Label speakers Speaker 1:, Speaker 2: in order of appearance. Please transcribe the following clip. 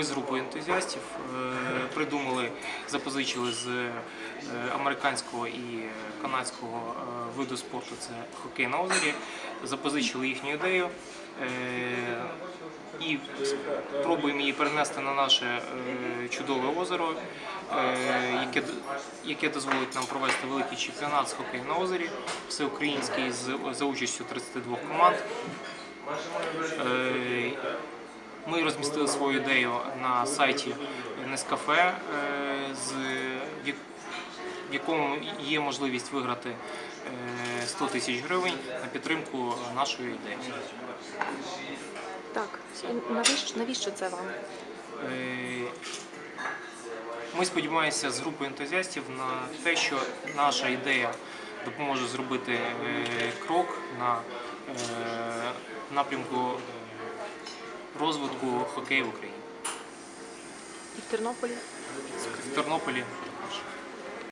Speaker 1: Ми з групою ентузіастів е, придумали, запозичили з е, американського і канадського е, виду спорту це хокей на озері, запозичили їхню ідею і пробуємо її перенести на наше чудове озеро, яке, яке дозволить нам провести великий чемпіонат з хокею на озері, всеукраїнський з, за участю 32 команд. Е, ми розмістили свою ідею на сайті Нескафе, е, в якому є можливість виграти е, 100 тисяч гривень на підтримку нашої ідеї.
Speaker 2: Так, навіщо, навіщо це вам?
Speaker 1: Е, Ми сподіваємося з групою ентузіастів на те, що наша ідея допоможе зробити е, крок на е, напрямку е, розвитку хокею в Україні.
Speaker 2: І в Тернополі?
Speaker 1: В Тернополі